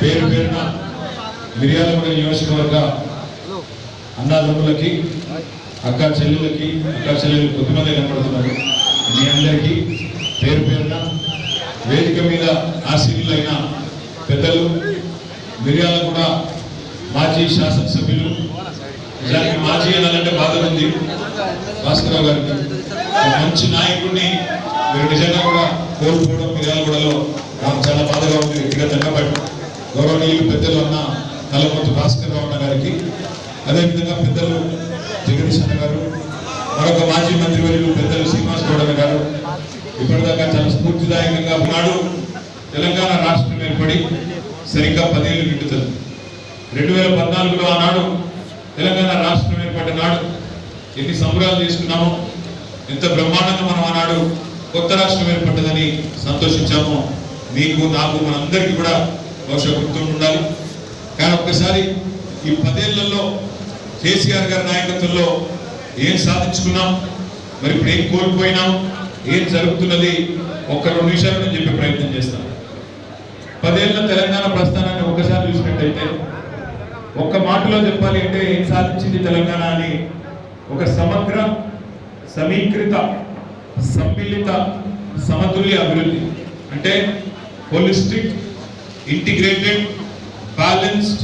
పేరు పేరున మిర్యాలగూడ నియోజకవర్గ అన్నదమ్ములకి అక్క చెల్లెలకి అక్క చెల్లెలు కొద్దిమంది కనపడుతున్నారు. మీ అందరికీ పేరు పేరున వేదిక మీద ఆశీనులైన పెద్దలు మిర్యాలగూడ మాజీ శాసనసభ్యులు నిజానికి మాజీ అనాలంటే బాధ ఉంది. భాస్కరరావు గారికి. మంచి నాయకుడిని మీరు నిజంగా కూడా కోల్పోవడం మిర్యాలగూడలో నాకు చాలా బాధగా ఉంది. వ్యక్తిగతంగా బట్ గౌరవనీయులు పెద్దలు అన్న నల్లమూర్తి భాస్కర్ రావు అన్న గారికి అదేవిధంగా పెద్దలు జగదీష్ అన్న గారు మరొక మాజీ మంత్రివర్యులు పెద్దలు శ్రీనివాస్ గౌడ్ అన్న గారు. ఇప్పటిదాకా చాలా స్ఫూర్తిదాయకంగా ఉన్నాడు. తెలంగాణ రాష్ట్రం ఏర్పడి సరిగ్గా పదేళ్ళు నిండుతుంది. రెండు వేల పద్నాలుగులో ఆనాడు తెలంగాణ రాష్ట్రం ఏర్పడిన నాడు ఎన్ని సంబరాలు చేసుకున్నామో ఎంత బ్రహ్మాండంగా మనం ఆనాడు కొత్త రాష్ట్రం ఏర్పడ్డదని సంతోషించాము. మీకు నాకు మనందరికీ కూడా బహుశా గుర్తుండి ఉండాలి. కానీ ఒక్కసారి ఈ పదేళ్ళలో కేసీఆర్ గారి నాయకత్వంలో ఏం సాధించుకున్నాం? మరి ఇప్పుడు ఏం కోల్పోయినాం? ఏం జరుగుతున్నది? ఒక్క రెండు నిమిషాలు నేను చెప్పే ప్రయత్నం చేస్తాను. పదేళ్ళ తెలంగాణ ప్రస్థానాన్ని ఒక్కసారి చూసినట్టయితే ఒక్క మాటలో చెప్పాలి అంటే ఏం సాధించింది తెలంగాణ అని ఒక సమగ్ర సమీకృత సమ్మిళిత సమతుల్య అభివృద్ధి. అంటే holistic integrated balanced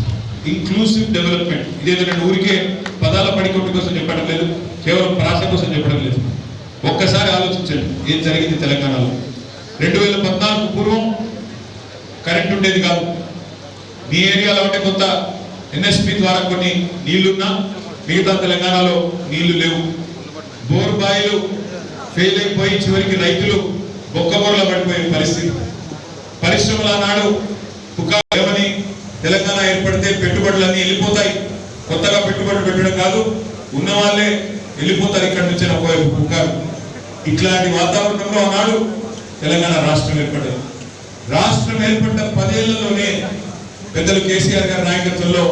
inclusive development ఇదేదో నేను ఊరికే పదాల పడికొట్టు కోసం చెప్పడం లేదు కేవలం ప్రాస కోసం చెప్పడం లేదు. ఒక్కసారి ఆలోచించండి ఏం జరిగింది తెలంగాణలో? రెండు వేల పద్నాలుగు పూర్వం కరెంట్ ఉండేది కాదు. మీ ఏరియాలో ఉంటే కొంత ఎన్ఎస్పి ద్వారా కొన్ని నీళ్ళున్నా మిగతా తెలంగాణలో నీళ్ళు లేవు. బోర్ బాయిలు ఫెయిల్ అయిపోయి చివరికి రైతులు బొక్కబొరల పడిపోయిన పరిస్థితి. పరిశ్రమల నాడు ఏమని తెలంగాణ ఏర్పడితే పెట్టుబడులన్నీ వెళ్ళిపోతాయి. కొత్తగా పెట్టుబడులు పెట్టడం కాదు ఉన్న వాళ్ళే వెళ్ళిపోతారు ఇక్కడి నుంచి ఒకవైపు పుకారు ఇట్లాంటి వాతావరణంలో ఆనాడు తెలంగాణ రాష్ట్రం ఏర్పడింది. రాష్ట్రం ఏర్పడ్డ పదేళ్ళలోనే పెద్దలు కేసీఆర్ గారి నాయకత్వంలో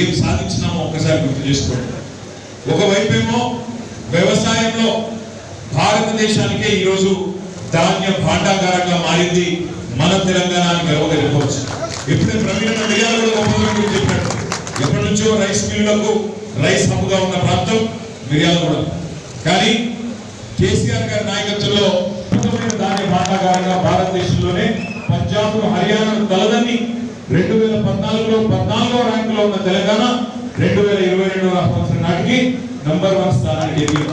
ఏం సాధించినామో ఒక్కసారి గుర్తు చేసుకోండి. ఒకవైపేమో వ్యవసాయంలో భారతదేశానికే ఈరోజు ధాన్య భాండాగారంగా మారింది మన తెలంగాణ అని గర్వంగా చెప్పవచ్చు ఎప్పుడే ప్రవీణ మిర్యాల కూడా చెప్పాడు. ఎప్పటి నుంచో రైస్ మిల్లులకు రైస్ హబ్గా ఉన్న ప్రాంతం మిర్యాలగూడ కానీ కేసీఆర్ గారి నాయకత్వంలో ధాన్య భాండాగారంగా భారతదేశంలోనే పంజాబ్ హర్యానా తలదని రెండు వేల పద్నాలుగులో పద్నాలుగో ర్యాంకులో ఉన్న తెలంగాణ రెండు వేల ఇరవై రెండవ సంవత్సరం నాటికి నంబర్ వన్ స్థానానికి ఎదిగింది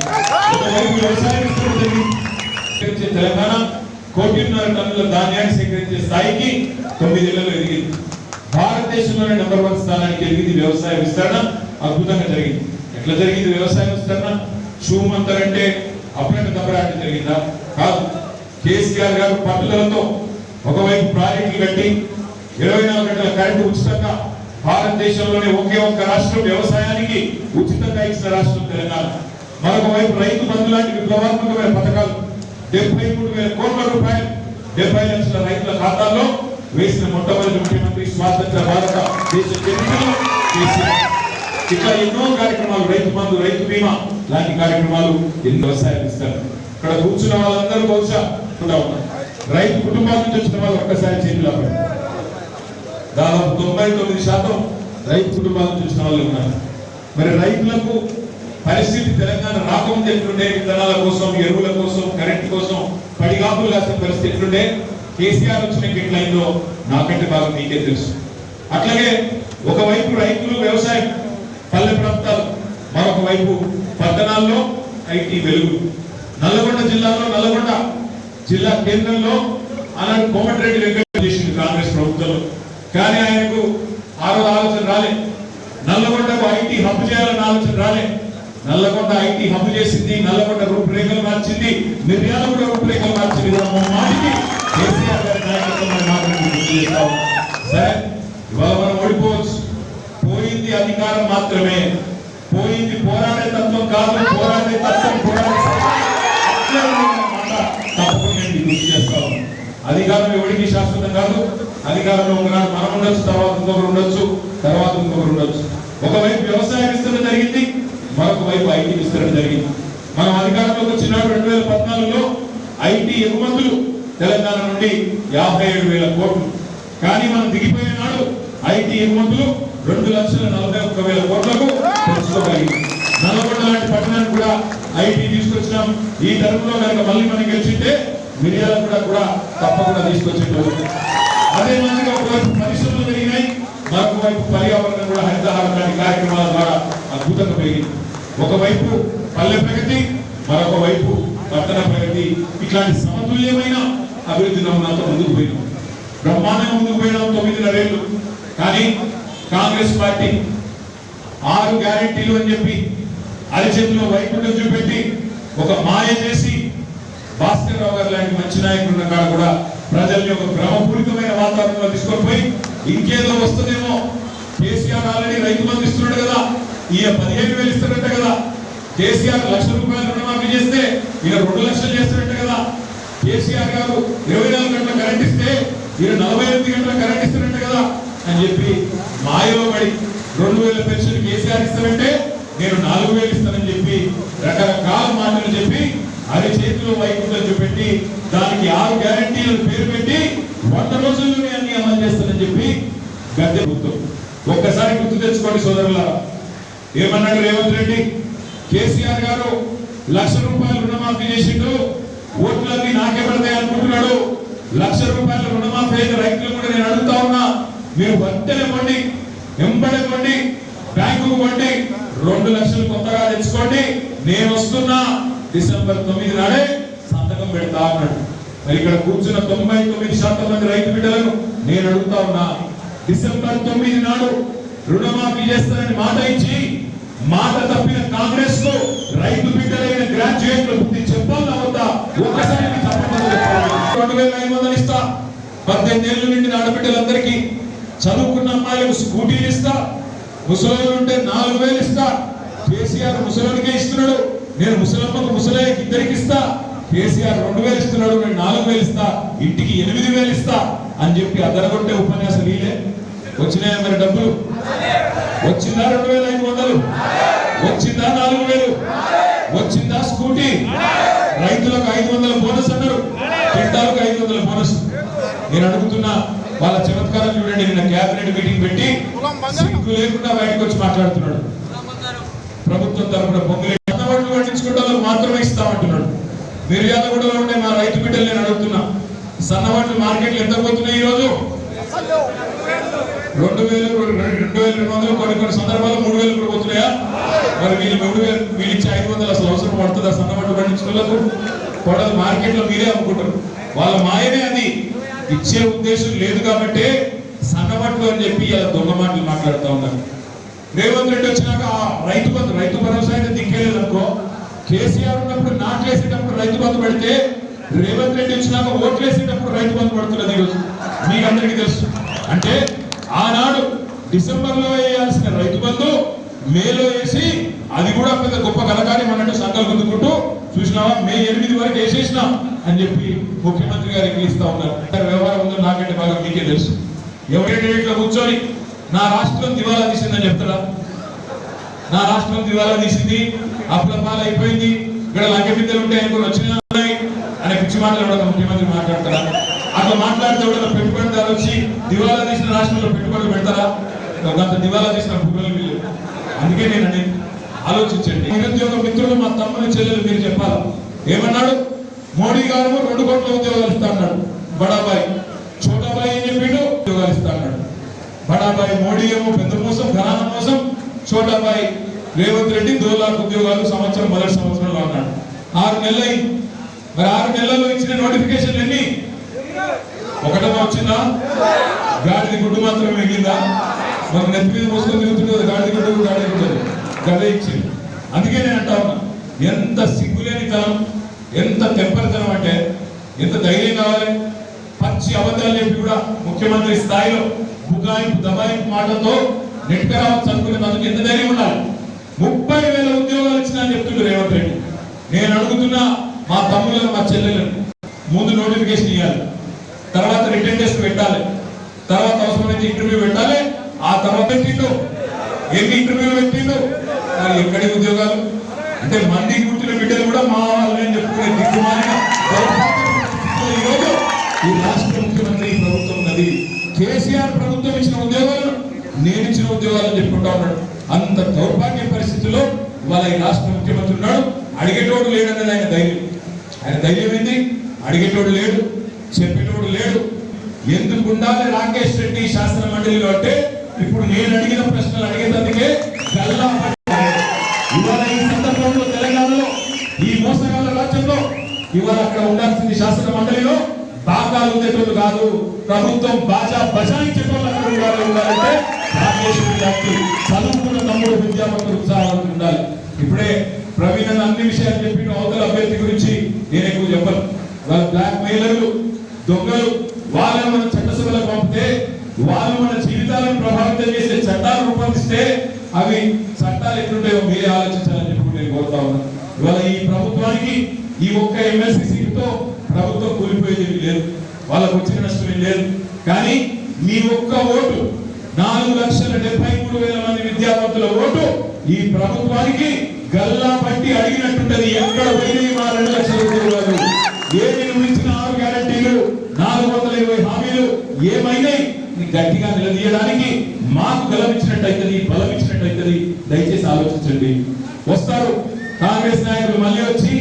తెలంగాణ కోటిన్నర టన్నుల ధాన్యాన్ని సేకరించే స్థాయికి తొమ్మిది తొమ్మిదేళ్ళలో ఎదిగింది. భారతదేశంలోనే నంబర్ వన్ స్థానానికి ఎదిగింది వ్యవసాయ విస్తరణ అద్భుతంగా జరిగింది. ఎట్లా జరిగింది వ్యవసాయ విస్తరణ? షూమంతరంటే అప్పుడంటే దబ్బరాట జరిగిందా? కాదు. కేసీఆర్ గారు పట్టుదలతో ఒకవైపు ప్రాజెక్టులు కట్టి ఇరవై నాలుగు గంటల కరెంటు ఉచితంగా భారతదేశంలోనే ఒకే ఒక్క రాష్ట్రం వ్యవసాయానికి ఉచితంగా ఇచ్చిన రాష్ట్రం తెలంగాణ. మరొక వైపు రైతు బంధు లాంటి విప్లవాత్మకమైన పథకాలు డెబ్బై మూడు వేల కోట్ల రూపాయలు డెబ్బై లక్షల రైతుల ఖాతాల్లో వేసిన మొట్టమొదటి ముఖ్యమంత్రి స్వాతంత్ర భారత దేశ చరిత్రలో ఇట్లా ఎన్నో కార్యక్రమాలు రైతు బంధు రైతు బీమా లాంటి కార్యక్రమాలు ఎన్ని వ్యవసాయాలు ఇస్తారు ఇక్కడ కూర్చున్న వాళ్ళందరూ బహుశా ఉన్నారు రైతు కుటుంబాల నుంచి వచ్చిన వాళ్ళు ఒక్కసారి చేతులు అవ్వండి దాదాపు తొంభై తొమ్మిది శాతం రైతు కుటుంబాల చూసిన వాళ్ళు ఉన్నారు. మరి రైతులకు పరిస్థితి తెలంగాణ రాకముందు ఎట్లుండే? విత్తనాల కోసం ఎరువుల కోసం కరెంట్ కోసం పడిగాపులు కాసిన పరిస్థితి ఎట్లుండే? కేసీఆర్ వచ్చిన ఎట్లయిందో నాకంటే బాగా మీకే తెలుసు. అట్లాగే ఒకవైపు రైతులు వ్యవసాయం పల్లె ప్రాంతాలు మరొక వైపు పట్టణాల్లో ఐటీ వెలుగు. నల్లగొండ జిల్లాలో నల్లగొండ జిల్లా కేంద్రంలో అలాంటి కోమటిరెడ్డి వెంకట చేసింది కాంగ్రెస్ ప్రభుత్వంలో కానీ ఆయనకు ఆ రోజు ఆలోచన రాలే. నల్లగొండకు ఐటీ హబ్ చేయాలన్న ఆలోచన రాలే. నల్లగొండ ఐటీ హబ్ చేసింది నల్లగొండ రూపురేఖలు మార్చింది మిర్యాల కూడా రూపురేఖలు మార్చింది. మాటికి కేసీఆర్ గారి నాయకత్వంలో మాత్రం గుర్తు చేస్తాం. సరే ఇవాళ మనం ఓడిపోవచ్చు. పోయింది అధికారం మాత్రమే. అధికారం ఎవరికి శాశ్వతం కాదు. అధికారంలో ఒకనాడు మనం ఉండొచ్చు తర్వాత ఇంకొకరు ఉండొచ్చు తర్వాత ఇంకొకరు ఉండొచ్చు. ఒకవైపు వ్యవసాయ విస్తరణ జరిగింది మరొక వైపు ఐటీ విస్తరణ జరిగింది. మనం అధికారంలోకి వచ్చినాడు రెండు వేల పద్నాలుగులో ఐటీ ఎగుమతులు తెలంగాణ నుండి యాభై ఏడు వేల కోట్లు. కానీ మనం దిగిపోయిన నాడు ఐటీ ఎగుమతులు రెండు లక్షల నలభై ఒక్క వేల కోట్లకు పెంచుకోగలిగింది నల్లగొండ లాంటి పట్టణానికి కూడా ఐటీ తీసుకొచ్చినాం. ఈ తరపులో కనుక మళ్ళీ మనం గెలిచింటే మిరియాల కూడా కూడా తప్పకుండా తీసుకొచ్చేటువంటి అదే మాదిరిగా ఒకవైపు పరిశ్రమలు పెరిగినాయి మరొక వైపు పర్యావరణం కూడా హరితహార కార్యక్రమాల ద్వారా అద్భుతంగా పెరిగింది. ఒకవైపు పల్లె ప్రగతి మరొక వైపు పట్టణ ప్రగతి. ఇట్లాంటి సమతుల్యమైన అభివృద్ధి నమూనాతో ముందుకు పోయినాం. బ్రహ్మాండంగా ముందుకు పోయినాం తొమ్మిదిన్నరేళ్ళు. కానీ కాంగ్రెస్ పార్టీ ఆరు గ్యారెంటీలు అని చెప్పి అరిచేతిలో వైకుంఠం చూపెట్టి ఒక మాయ చేసి భాస్కర్ రావు గారు లాంటి మంచి నాయకులు ఉన్న కాడ కూడా ప్రజల్ని ఒక క్రమపూరితమైన వాతావరణంలో తీసుకొని పోయి ఇంకేదో వస్తుందేమో. కేసీఆర్ ఆల్రెడీ రైతు బంధు ఇస్తున్నాడు కదా. ఈయన పదిహేను వేలు ఇస్తాడంట కదా. కేసీఆర్ లక్ష రూపాయలు రుణమాఫీ చేస్తే ఈయన రెండు లక్షలు చేస్తాడంట కదా. కేసీఆర్ గారు ఇరవై నాలుగు గంటల కరెంట్ ఇస్తే ఈయన నలభై ఎనిమిది గంటల కరెంట్ ఇస్తాడంట కదా అని చెప్పి మాయలో పడి రెండు వేల పెన్షన్ కేసీఆర్ ఇస్తానంటే నేను నాలుగు వేలు ఇస్తానని చెప్పి రకరకాల మాటలు చెప్పి అది చేతిలో వైకుంఠం చూపెట్టి దానికి ఆరు గ్యారంటీలు పేరు పెట్టి వంద రోజుల్లోనే అన్ని అమలు చేస్తానని చెప్పి గద్దె గుర్తు ఒక్కసారి గుర్తు తెచ్చుకోండి సోదరులారా. ఏమన్నాడు రేవంత్ రెడ్డి? కేసీఆర్ గారు లక్ష రూపాయలు రుణమాఫీ చేసిండు ఓట్లన్నీ నాకే పడతాయి అనుకుంటున్నాడు. లక్ష రూపాయల రుణమాఫీ అయిన రైతులు కూడా నేను అడుగుతా ఉన్నా. మీరు వెంటనే ఇవ్వండి వెంబడే పండి బ్యాంకుకు పండి రెండు లక్షలు కొత్తగా తెచ్చుకోండి. నేను వస్తున్నా. డిసెంబర్ తొమ్మిది నాడే సంతకం పెడతా అన్నాడు. మరి ఇక్కడ కూర్చున్న తొంభై తొమ్మిది శాతం మంది రైతు బిడ్డలను నేను అడుగుతా ఉన్నా డిసెంబర్ తొమ్మిది నాడు రుణమాఫీ చేస్తానని మాట ఇచ్చి మాట తప్పిన కాంగ్రెస్లో రైతు బిడ్డలైన గ్రాడ్యుయేట్లు బుద్ధి చెప్పాలా వద్దా ఒక్కసారి చెప్పాలి. రెండు వేల ఐదు వందలు ఇస్తా. పద్దెనిమిది ఏళ్ళు నిండిన ఆడబిడ్డలందరికీ చదువుకున్న అమ్మాయిలకు స్కూటీలు ఇస్తా. ముసలి ఉంటే నాలుగు వేలు ఇస్తా. కేసీఆర్ ముసలికే ఇస్తా. నేను ముసలమ్మకు ముసలయ్యకి ఇద్దరికి ఇస్తా. కేసీఆర్ రెండు వేలు ఇస్తున్నాడు నేను నాలుగు వేలు ఇస్తా. ఇంటికి ఎనిమిది వేలు ఇస్తా అని చెప్పి అదరగొట్టే ఉపన్యాసం వీలే వచ్చినాయా మరి డబ్బులు? వచ్చిందా రెండు వేల ఐదు వందలు? వచ్చిందా నాలుగు వేలు? వచ్చిందా స్కూటీ? రైతులకు ఐదు వందల బోనస్ అన్నారు. క్వింటాలకు ఐదు వందల బోనస్. నేను అడుగుతున్నా వాళ్ళ చమత్కారం చూడండి. నిన్న క్యాబినెట్ మీటింగ్ పెట్టి సిగ్గు లేకుండా బయటకు వచ్చి మాట్లాడుతున్నాడు. ప్రభుత్వం తరపున బొమ్మలే అన్నవాళ్ళు పండించుకుంటే వాళ్ళకి మాత్రమే ఇస్తామంటున్నాడు మిర్యాలగూడలో ఉండే మా రైతు బిడ్డలు నేను అడుగుతున్నా. సన్నవాళ్ళు మార్కెట్లు ఎంత పోతున్నాయి ఈ రోజు రెండు వేలు రెండు వేల రెండు వందలు కొన్ని కొన్ని సందర్భాల్లో మూడు వేలు కూడా పోతున్నాయా? మరి వీళ్ళు మూడు వేలు వీళ్ళు ఇచ్చే ఐదు వందలు అసలు అవసరం పడుతుందా సన్నబట్టు పండించుకోలేదు పడదు మార్కెట్లో మీరే అమ్ముకుంటారు. వాళ్ళ మాయనే అది. ఇచ్చే ఉద్దేశం లేదు కాబట్టి సన్నబట్లు అని చెప్పి ఇలా దొంగ మాటలు మాట్లాడుతూ ఉన్నారు. రేవంత్ రెడ్డి వచ్చినాక రైతు బంధు రైతు భరోసా అయితే దిక్కేలేదు అనుకో కేసీఆర్ ఉన్నప్పుడు నాట్లేసేటప్పుడు రైతు బంధు పెడితే రేవంత్ రెడ్డి వచ్చినాక ఓట్లేసేటప్పుడు రైతు బంధు పడుతున్నది ఈరోజు. మీకు అందరికీ తెలుసు. అంటే ఆనాడు డిసెంబర్లో వేయాల్సిన రైతు బంధు మేలో వేసి అది కూడా పెద్ద గొప్ప కథకాన్ని అన్నట్టు సంకల్పం గుద్దుకుంటూ చూసినావా? మే ఎనిమిది వరకు వేసేసినాం అని చెప్పి ముఖ్యమంత్రి గారు ఎక్కిస్తా ఉన్నారు. వ్యవహారం ఉందో నాకంటే బాగా మీకే తెలుసు. ఎవరైనా కూర్చొని నా రాష్ట్రం దివాలా తీసిందని చెప్తారా? నా రాష్ట్రం దివాలా తీసింది అప్పుల అయిపోయింది ఇక్కడ లంక బిడ్డలు ఉంటే అనుకుని వచ్చినా ఉన్నాయి. అనే పిచ్చి మాటలు కూడా ముఖ్యమంత్రి మాట్లాడతారా? అట్లా మాట్లాడితే కూడా పెట్టుబడిదారు వచ్చి దివాలా తీసిన రాష్ట్రంలో పెట్టుబడులు పెడతారా? గత దివాలా తీసిన భూములు వీళ్ళు అందుకే నేను ఆలోచించండి. నిరుద్యోగ మిత్రులు మా తమ్ముని చెల్లెలు మీరు చెప్పాలి? ఏమన్నాడు? మోడీ గారు రెండు కోట్ల ఉద్యోగాలు ఇస్తా అన్నాడు. బడాబాయి. చోటాబాయి ఏం చెప్పిండు? ఉద్యోగాలు ఇస్తా అన్నాడు. బడాబాయి మోడీ ఏమో పెద్ద మోసం ఘనాన మోసం. చోటాబాయి రేవంత్ రెడ్డి దో లాక్ ఉద్యోగాలు సంవత్సరం మొదటి సంవత్సరంలో అన్నాడు. ఆరు నెలలు మరి ఆరు నెలల్లో ఇచ్చిన నోటిఫికేషన్ ఎన్ని? ఒకటో వచ్చిందా? గాడిది గుడ్డు మాత్రం మిగిలిందా? మరి నెత్తి మీద మోసుకొని తిరుగుతుంది గాడిది గుడ్డు గాడిది గుడ్డు గదే ఇచ్చింది. అందుకే నేను అంటా ఉన్నా ఎంత సిగ్గులేని తనం ఎంత తెప్పరితనం అంటే ఎంత ధైర్యం కావాలి? పచ్చి అబద్ధాలు చెప్పి కూడా ముఖ్యమంత్రి స్థాయిలో బుకాయింపు దబాయింపు మాటలతో నెట్క రావచ్చు తనకు ఎంత ధైర్యం ఉండాలి? ముప్పై వేల ఉద్యోగాలు ఇచ్చిన అని చెప్తుండ్రు రేవంత్ రెడ్డి. నేను అడుగుతున్నా మా తమ్ములను మా చెల్లెలను ముందు నోటిఫికేషన్ ఇవ్వాలి తర్వాత రిటర్న్ టెస్ట్ పెట్టాలి. తర్వాత అవసరమైతే ఇంటర్వ్యూ పెట్టాలి. ఆ తర్వాత పెట్టిండు. ఎన్ని ఇంటర్వ్యూలు పెట్టిండు? మరి ఎక్కడి ఉద్యోగాలు? అంటే మంది గుర్తున్న బిడ్డలు కూడా మా వాళ్ళని చెప్పుకునే దిక్కుమాలిన దౌర్భాగ్యమైన స్థితిలో ముఖ్యమంత్రి ఈ ప్రభుత్వం ఉన్నది. కేసీఆర్ ప్రభుత్వం ఇచ్చిన ఉద్యోగాలు నేను ఇచ్చిన ఉద్యోగాలు చెప్పుకుంటా ఉన్నాడు. అంత దౌర్భాగ్య పరిస్థితుల్లో ఇవాళ ఈ రాష్ట్ర ముఖ్యమంత్రి ఉన్నాడు. అడిగేటోడు లేడన్నది ఆయన ధైర్యం. ఆయన ధైర్యం ఏంది? అడిగేటోడు లేడు చెప్పేటోడు లేడు. ఎందుకు ఉండాలి రాకేష్ రెడ్డి శాసన మండలిలో అంటే ఇప్పుడు నేను అడిగిన ప్రశ్నలు అడిగేటందుకే గల్లా ఇవాళ ఈ సందర్భంలో తెలంగాణలో ఈ మోసగాళ్ళ రాజ్యంలో ఇవాళ అక్కడ ఉండాల్సింది శాసన మండలిలో బాగా ఉండేటోళ్ళు కాదు. ప్రభుత్వం బాజా బజాయించేటోళ్ళు అక్కడ ఉండాలంటే రాకేష్ రెడ్డి చదువుకున్న తమ్ముడు విద్యావంతులు ఉత్సాహవంతులు ఉండాలి. ఇప్పుడే ప్రవీణ్ అన్న అన్ని విషయాలు చెప్పిన అవతల అభ్యర్థి గురించి నేను ఎక్కువ చెప్పను. బ్లాక్ మెయిలర్లు దొంగలు వాళ్ళని మన చట్టసభలకు పంపితే వాళ్ళు మన జీవితాలను ప్రభావితం చేసే చట్టాలు రూపొందిస్తే అవి చట్టాలు ఎట్లుంటాయో మీరే ఆలోచించాలని చెప్పి నేను కోరుతా ఉన్నాను ఇవాళ ఈ ప్రభుత్వానికి ఈ ఒక్క ఎమ్మెల్సీ సీటుతో ప్రభుత్వం కూలిపోయేది లేదు. వాళ్ళకు వచ్చిన నష్టం లేదు. కానీ మీ ఒక్క ఓటు నాలుగు లక్షల డెబ్బై మూడు వేల మంది విద్యావంతుల ఓటు ఈ ప్రభుత్వానికి గల్లా పట్టి అడిగినట్టుంటది. ఎక్కడ పోయినాయి మా రెండు లక్షల ఉద్యోగాలు ఏమి నువ్వు ఇచ్చిన ఆరు గ్యారంటీలు నాలుగు వందల ఇరవై హామీలు ఏమైనాయి? గట్టిగా నిలదీయడానికి మాకు బలం ఇచ్చినట్టయితది బలం దయచేసి ఆలోచించండి. వస్తారు. కాంగ్రెస్ నాయకులు మళ్ళీ వచ్చి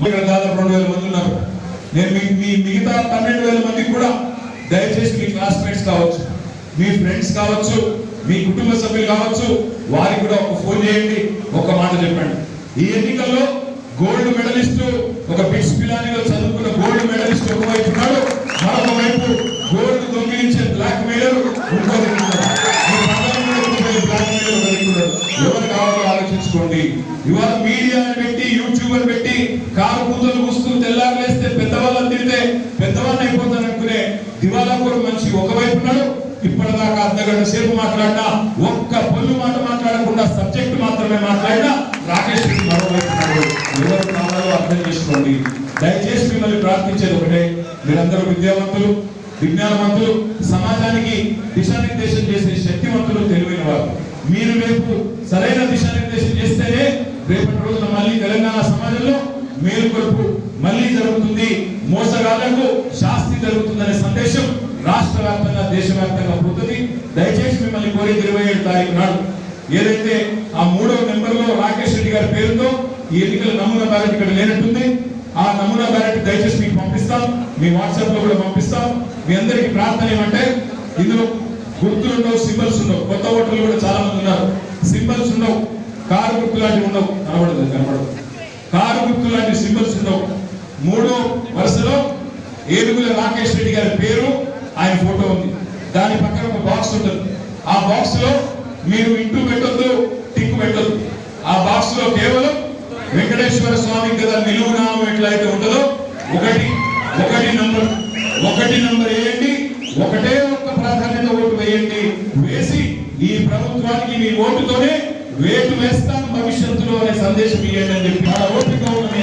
ఇక్కడ దాదాపు రెండు వేల మంది ఉన్నారు. నేను మీ మీ మిగతా పన్నెండు వేల మందికి కూడా దయచేసి మీ క్లాస్మేట్స్ కావచ్చు. మీ ఫ్రెండ్స్ కావచ్చు మీ కుటుంబ సభ్యులు కావచ్చు వారికి కూడా ఒక ఫోన్ చేయండి ఒక మాట చెప్పండి. ఈ ఎన్నికల్లో గోల్డ్ మెడలిస్ట్ ఒక బిట్స్ పిలానిలో చదువుకున్న గోల్డ్ మెడలిస్ట్ ఒకవైపు ఉన్నాడు మరొక వైపు గోల్డ్ దొంగిలించే బ్లాక్ మెయిలర్ ఎవరు కావాలో ఆలోచించుకోండి. ఇవాళ మీడియాని పెట్టి యూట్యూబర్ పెట్టి కారు కూతురు కూస్తూ తెల్లారులేస్తే పెద్దవాళ్ళని తిడితే పెద్దవాళ్ళని అయిపోతాను అనుకునే దివాలా కూడా మనిషి ఒకవైపు ఉన్నాడు ఇప్పటిదాకా అర్ధగంట సేపు మాట్లాడినా ఒక్క పొల్లు మాట మాట్లాడకుండా సబ్జెక్ట్ మాత్రమే మాట్లాడినా రాకేష్ రెడ్డి మరోవైపు ఎవరు కావాలో అర్థం చేసుకోండి. దయచేసి మిమ్మల్ని ప్రార్థించేది ఒకటే మీరందరూ విద్యావంతులు విజ్ఞానవంతులు సమాజానికి దిశానిర్దేశం చేసే శక్తివంతులు తెలివైన వారు. మీరు రేపు సరైన దిశానిర్దేశం చేస్తేనే రేపటి రోజున మళ్ళీ తెలంగాణ సమాజంలో మేలుకొలుపు మళ్ళీ జరుగుతుంది. మోసగాళ్ళకు శాస్తి జరుగుతుందనే సందేశం రాష్ట్ర వ్యాప్తంగా దేశవ్యాప్తంగా పోతుంది దయచేసి మిమ్మల్ని కోరేది ఇరవై ఏడు తారీఖు నాడు. ఏదైతే ఆ మూడవ నెంబర్లో రాకేష్ రెడ్డి గారి పేరుతో ఈ ఎన్నికల నమూనా బ్యాలెట్ ఇక్కడ లేనట్టుంది. ఆ నమూనా బ్యాలెట్ దయచేసి మీకు పంపిస్తాం. మీ వాట్సాప్లో కూడా పంపిస్తాం. మీ అందరికి ప్రార్థన ఏమంటే ఇందులో గుర్తులు ఉండవు సింబల్స్ ఉండవు. కొత్త ఓటర్లు కూడా చాలా మంది ఉన్నారు. సింబల్స్ ఉండవు. కారు గుర్తు లాంటివి ఉండవు. కనబడదు కనబడదు. కారు గుర్తు లాంటి సింబల్స్ ఉండవు. మూడో వరుసలో ఏనుగుల రాకేష్ రెడ్డి గారి పేరు. ఆయన ఫోటో ఉంది. దాని పక్కన ఒక బాక్స్ ఉంటుంది. ఆ బాక్స్లో మీరు ఇంటూ పెట్టొద్దు టిక్ పెట్టొద్దు. ఆ బాక్స్లో కేవలం వెంకటేశ్వర స్వామి కదా నిలువు నామం ఎట్లయితే ఉంటుందో ఒకటి ఒకటి నంబర్ ఒకటి నంబర్ వేయండి ఒకటే ఒక్క ప్రాధాన్యత ఓటు వేయండి. వేసి ఈ ప్రభుత్వానికి మీ ఓటుతోనే వేటు వేస్తాను భవిష్యత్తులో అనే సందేశం ఇవ్వండి అని చెప్పి. ఆ ఓపిక ఉన్న